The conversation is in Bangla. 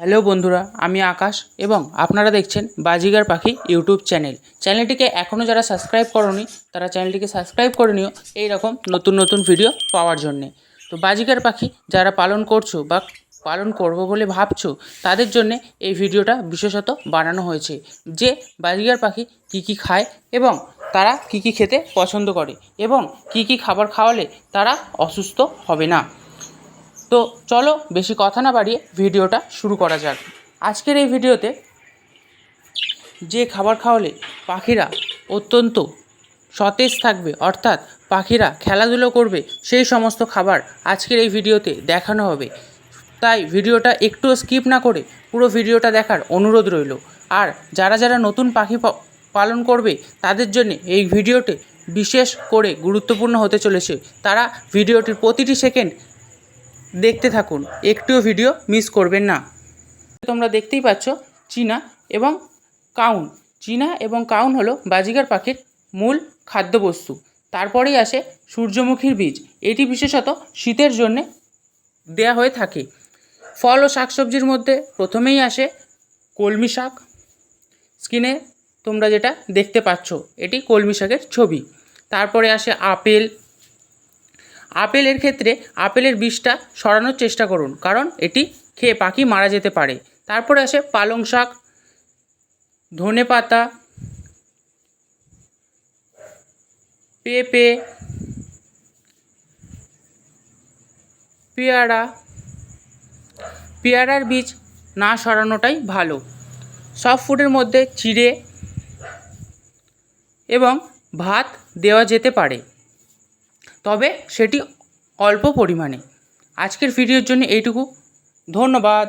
হ্যালো বন্ধুরা, আমি আকাশ এবং আপনারা দেখছেন বাজিগার পাখি ইউটিউব চ্যানেল। চ্যানেলটিকে এখনও যারা সাবস্ক্রাইব করনি, তারা চ্যানেলটিকে সাবস্ক্রাইব করে নিও এই রকম নতুন নতুন ভিডিও পাওয়ার জন্যে। তো বাজিগার পাখি যারা পালন করছ বা পালন করব বলে ভাবছ, তাদের জন্যে এই ভিডিওটা বিশেষত বানানো হয়েছে। যে বাজিগার পাখি কী কী খায় এবং তারা কী কী খেতে পছন্দ করে এবং কী কী খাবার খাওয়ালে তারা অসুস্থ হবে না। তো চলো বেশি কথা না বাড়িয়ে ভিডিওটা শুরু করা যাক। আজকের এই ভিডিওতে যে খাবার খাওয়ালে পাখিরা অত্যন্ত সতেজ থাকবে, অর্থাৎ পাখিরা খেলাধুলো করবে, সেই সমস্ত খাবার আজকের এই ভিডিওতে দেখানো হবে। তাই ভিডিওটা একটুও স্কিপ না করে পুরো ভিডিওটা দেখার অনুরোধ রইল। আর যারা যারা নতুন পাখি পালন করবে, তাদের জন্য এই ভিডিওটি বিশেষ করে গুরুত্বপূর্ণ হতে চলেছে। তারা ভিডিওটির প্রতিটি সেকেন্ড দেখতে থাকুন। একটিও ভিডিও মিস করবেন না। তোমরা দেখতেই পাচ্ছ চীনা এবং কাউন। চীনা এবং কাউন হলো বাজিগার পাখির মূল খাদ্যবস্তু। তারপরেই আসে সূর্যমুখীর বীজ। এটি বিশেষত শীতের জন্যে দেয়া হয়ে থাকে। ফল ও শাকসবজির মধ্যে প্রথমেই আসে কলমি শাক। স্ক্রিনে তোমরা যেটা দেখতে পাচ্ছ, এটি কলমি শাকের ছবি। তারপরে আসে আপেল আপেলের ক্ষেত্রে আপেলের বীজটা সরানোর চেষ্টা করুন, কারণ এটি খেয়ে পাখি মারা যেতে পারে। তারপরে আসে পালং শাক, ধনে পাতা, পেঁপে, পেয়ারা। পেয়ারার বীজ না সরানোটাই ভালো। সব ফুডের মধ্যে চিড়ে এবং ভাত দেওয়া যেতে পারে। তবে সেটি অল্প পরিমাণে। আজকের ভিডিওর জন্য এইটুকু। ধন্যবাদ।